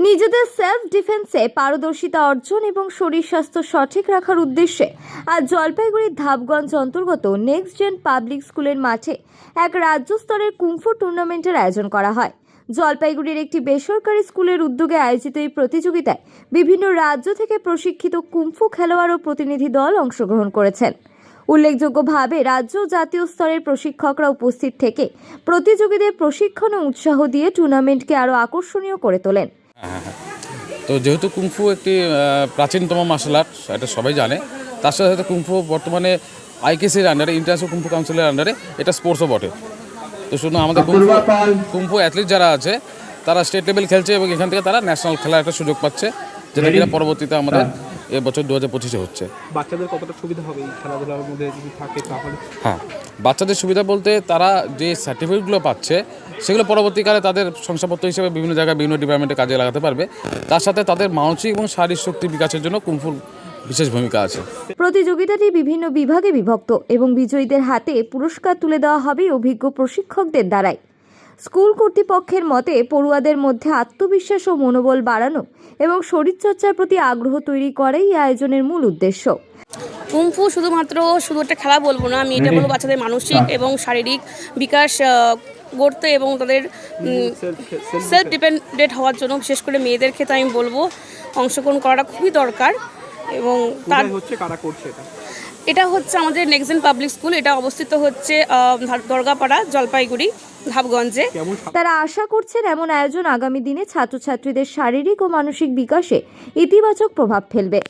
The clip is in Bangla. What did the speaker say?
নিজেদের সেলফ ডিফেন্সে পারদর্শিতা অর্জন এবং শরীর স্বাস্থ্য সঠিক রাখার উদ্দেশ্যে আজ জলপাইগুড়ির ধাপগঞ্জ অন্তর্গত নেক্সট জেন পাবলিক স্কুলের মাঠে এক রাজ্য স্তরের কুংফু টুর্নামেন্টের আয়োজন করা হয়। জলপাইগুড়ির একটি বেসরকারি স্কুলের উদ্যোগে আয়োজিত এই প্রতিযোগিতায় বিভিন্ন রাজ্য থেকে প্রশিক্ষিত কুংফু খেলোয়াড় ও প্রতিনিধি দল অংশগ্রহণ করেছেন। উল্লেখযোগ্যভাবে রাজ্য জাতীয় স্তরের প্রশিক্ষকরা উপস্থিত থেকে প্রতিযোগীদের প্রশিক্ষণ ও উৎসাহ দিয়ে টুর্নামেন্টকে আরও আকর্ষণীয় করে তোলেন। তো যেহেতু কুংফু একটি প্রাচীনতম মার্শাল আর্ট এটা সবাই জানে তার সাথে সাথে কুংফু বর্তমানে আইকেসির আন্ডারে ইন্টারন্যাশনাল কুম্ফু কাউন্সিলের আন্ডারে এটা স্পোর্টসও বটে। তো শুধু আমাদের কুম্ফু কুম্ফু অ্যাথলিট যারা আছে তারা স্টেট লেভেল খেলছে এবং এখান থেকে তারা ন্যাশনাল খেলার একটা সুযোগ পাচ্ছে যেটা কিনা পরবর্তীতে আমাদের এবছর দু হাজার পঁচিশে হচ্ছে। বাচ্চাদের কতটা সুবিধা হবে এই খেলাধুলার মধ্যে যদি থাকে তাহলে? হ্যাঁ বাচ্চাদের সুবিধা বলতে তারা যে সার্টিফিকেটগুলো পাচ্ছে সেগুলো পরবর্তীকালে তাদের শংসাপত্র হিসেবে বিভিন্ন জায়গায় বিভিন্ন ডিপার্টমেন্টে কাজে লাগাতে পারবে। তার সাথে তাদের মানসিক এবং শারীরিক শক্তি বিকাশের জন্য কুংফুর বিশেষ ভূমিকা আছে। প্রতিযোগিতাটি বিভিন্ন বিভাগে বিভক্ত এবং বিজয়ীদের হাতে পুরস্কার তুলে দেওয়া হবে অভিজ্ঞ প্রশিক্ষকদের দ্বারাই। স্কুল কর্তৃপক্ষের মতে পড়ুয়াদের মধ্যে আত্মবিশ্বাস ও মনোবল বাড়ানো এবং শরীরচর্চার প্রতি আগ্রহ তৈরি করাই এই আয়োজনের মূল উদ্দেশ্য। কুমফু শুধুমাত্র শুধু একটা খেলা বলব না আমি এটা বলব বাচ্চাদের মানসিক এবং শারীরিক বিকাশ গড়তে এবং তাদের সেলফ ডিপেন্ডেন্ট হওয়ার জন্য বিশেষ করে মেয়েদের ক্ষেত্রে আমি বলব অংশগ্রহণ করাটা খুবই দরকার এবং তার হচ্ছে কারা করছে এটা? এটা হচ্ছে আমাদের নেক্সট পাবলিক স্কুল এটা অবস্থিত হচ্ছে দরগাপাড়া, জলপাইগুড়ি, ধাপগঞ্জে। তারা আশা করছেন এমন আয়োজন আগামী দিনে ছাত্রছাত্রীদের শারীরিক ও মানসিক বিকাশে ইতিবাচক প্রভাব ফেলবে।